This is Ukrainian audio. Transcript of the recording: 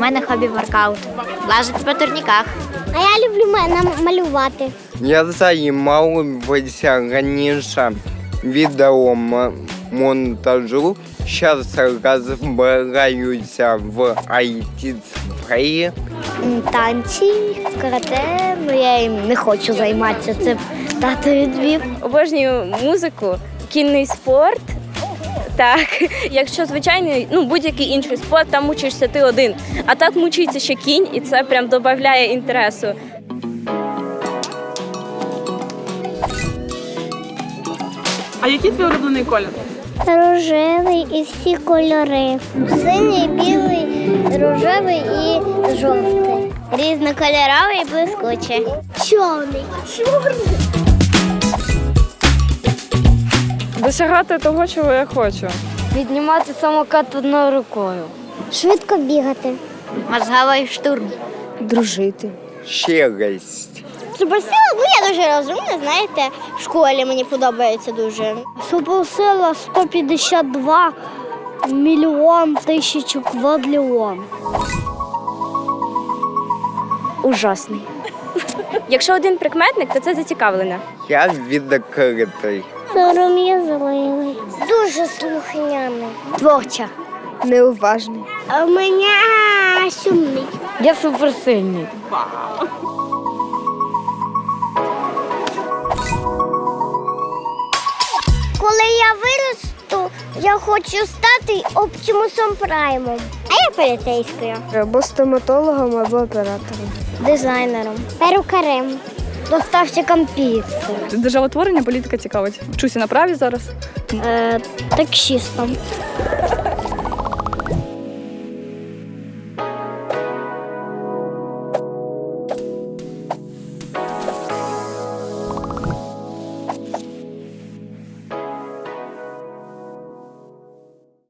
мене хобі воркаут. Лазити по турніках. А я люблю ма- малювати. Я займався раніше відеомонтажу. Зараз розбираюся в it сфері Танці, карате, ну я їм не хочу займатися. Це тато відвів. Обожнюю музику, кінний спорт. Так, якщо звичайний, ну будь-який інший спорт, там мучишся ти один. А так мучиться ще кінь, і це прям додає інтересу. А який твій улюблений колір? Рожевий і всі кольори. Синій, білий, рожевий і жовтий. Різнокольоровий і блискучий. Чорний. Досягати того, чого я хочу. Піднімати самокат одною рукою. Швидко бігати. Мозговий штурм. Дружити. щирість. Суперсила, ну я дуже розумна, знаєте, в школі мені подобається дуже. Суперсила 152 мільйон тисячу квадріон. Ужасний. Якщо один прикметник, то це зацікавлення. Я відкритий. Сором'язливий. Дуже слухняний. Творча. Неуважний. А у мене сумний. Я суперсильний. Коли я виросту, я хочу стати оптимусом праймом. А я поліцейською. Або стоматологом, або оператором. Дизайнером. Перукарем. Доставщиком піци. Державотворення політика цікавить. Вчуся на праві зараз. Е, таксістом.